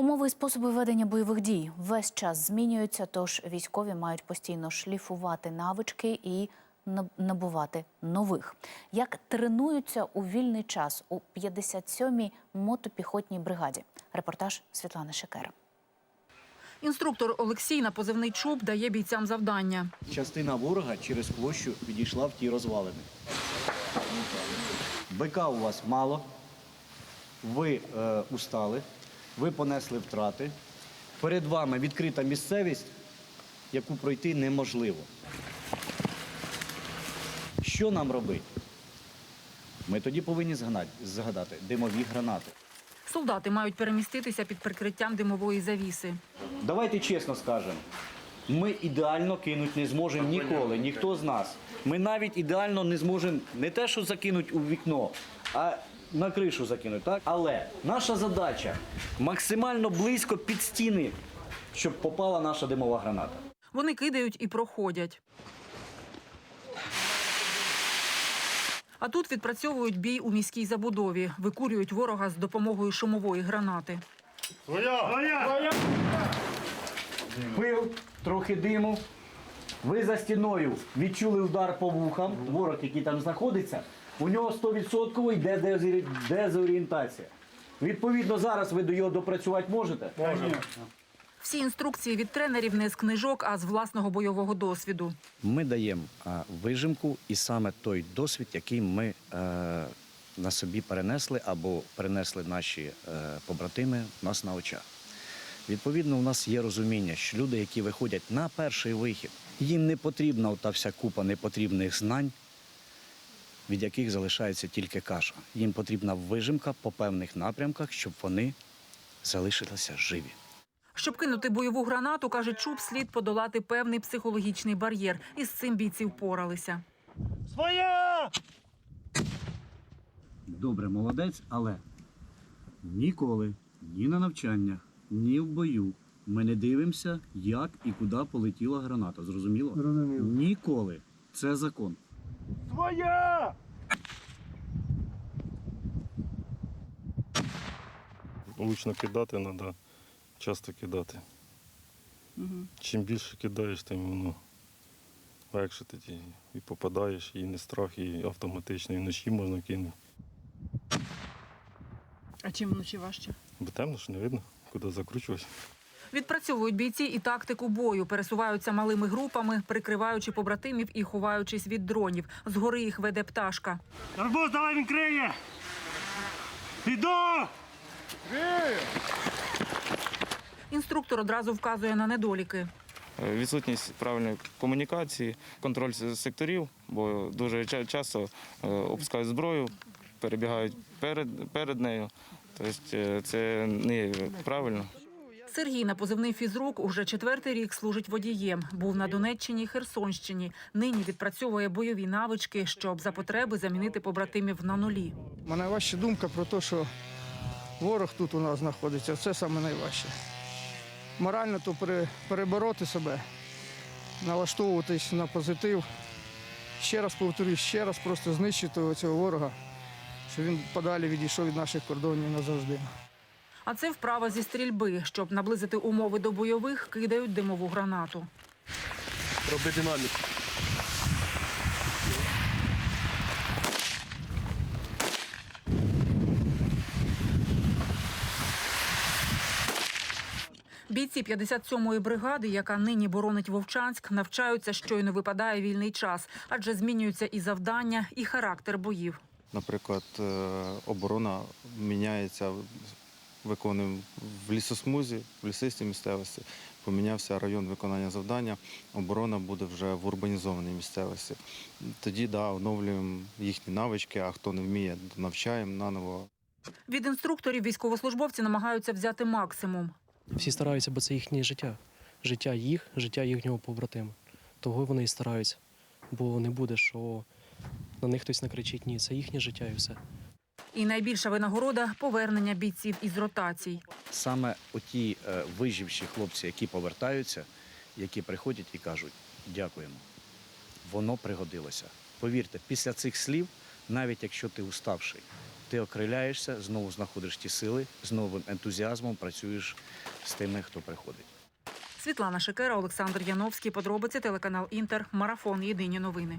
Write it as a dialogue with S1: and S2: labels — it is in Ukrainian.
S1: Умови і способи ведення бойових дій весь час змінюються, тож військові мають постійно шліфувати навички і набувати нових. Як тренуються у вільний час у 57-й мотопіхотній бригаді? Репортаж Світлани Шекера.
S2: Інструктор Олексій на позивний чуб дає бійцям завдання.
S3: Частина ворога через площу підійшла в ті розвалини. БК у вас мало, ви е, устали, ви понесли втрати. Перед вами відкрита місцевість, яку пройти неможливо. Що нам робити? Ми тоді повинні згадати, димові гранати.
S2: Солдати мають переміститися під прикриттям димової завіси.
S3: Давайте чесно скажемо. Ми ідеально кинути не зможемо ніколи, ніхто з нас. Ми навіть ідеально не зможемо не те, що закинути у вікно, а на кришу закинути. Так? Але наша задача максимально близько під стіни, щоб попала наша димова граната.
S2: Вони кидають і проходять. А тут відпрацьовують бій у міській забудові, викурюють ворога з допомогою шумової гранати.
S3: Пил, трохи диму. Ви за стіною відчули удар по вухам. Ворог, який там знаходиться, у нього 100% йде дезорієнтація. Відповідно, зараз ви до його допрацювати можете?
S2: Всі інструкції від тренерів не з книжок, а з власного бойового досвіду.
S4: Ми даємо вижимку і саме той досвід, який ми е, на собі перенесли або перенесли наші е, побратими в нас на очах. Відповідно, у нас є розуміння, що люди, які виходять на перший вихід, їм не потрібна та вся купа непотрібних знань, від яких залишається тільки каша. Їм потрібна вижимка по певних напрямках, щоб вони залишилися живі.
S2: Щоб кинути бойову гранату, каже Чуб, слід подолати певний психологічний бар'єр. І з цим бійці впоралися. Своя!
S3: Добре, молодець, але ніколи, ні на навчаннях, ні в бою. Ми не дивимося, як і куди полетіла граната. Зрозуміло?
S5: Зрозуміло.
S3: Ніколи. Це закон.
S5: Влучно кидати треба, часто кидати. Чим більше кидаєш, тим воно легше тоді і попадаєш, і не страх, і автоматично, і вночі можна кинути.
S2: А чим вночі важче?
S5: Бо темно ж не видно, куди закручуватися.
S2: Відпрацьовують бійці і тактику бою, пересуваються малими групами, прикриваючи побратимів і ховаючись від дронів. Згори їх веде пташка.
S6: Арбуз, давай він криє! Іду!
S2: Інструктор одразу вказує на недоліки.
S7: Відсутність правильної комунікації, контроль секторів, бо дуже часто е, опускають зброю, перебігають перед, перед нею. Тобто е, це не правильно.
S2: Сергій на позивний фізрук уже четвертий рік служить водієм. Був на Донеччині Херсонщині. Нині відпрацьовує бойові навички, щоб за потреби замінити побратимів на нулі.
S8: Мене важча думка про те, що ворог тут у нас знаходиться. Це саме найважче. Морально то перебороти себе, налаштовуватись на позитив. Ще раз повторюсь, ще раз просто знищити цього ворога, щоб він подалі відійшов від наших кордонів назавжди.
S2: А це вправа зі стрільби. Щоб наблизити умови до бойових, кидають димову гранату.
S5: Роби динаміку.
S2: Бійці 57-ї бригади, яка нині боронить Вовчанськ, навчаються, щойно випадає вільний час, адже змінюються і завдання, і характер боїв.
S9: Наприклад, е, оборона міняється, виконуємо в лісосмузі, в лісистій місцевості. Помінявся район виконання завдання, оборона буде вже в урбанізованій місцевості. Тоді да, оновлюємо їхні навички, а хто не вміє, навчаємо наново.
S2: Від інструкторів військовослужбовці намагаються взяти максимум.
S10: Всі стараються, бо це їхнє життя. Життя їх, життя їхнього побратима. Того вони і стараються. Бо не буде, що на них хтось накричить ні, це їхнє життя і все.
S2: І найбільша винагорода повернення бійців із ротацій.
S4: Саме оті е, виживші хлопці, які повертаються, які приходять і кажуть дякуємо. Воно пригодилося. Повірте, після цих слів, навіть якщо ти уставший,
S3: ти окриляєшся, знову знаходиш ті сили, з новим ентузіазмом працюєш з тими, хто приходить.
S2: Світлана Шикера, Олександр Яновський. Подробиці телеканал Інтер. Марафон. Єдині новини.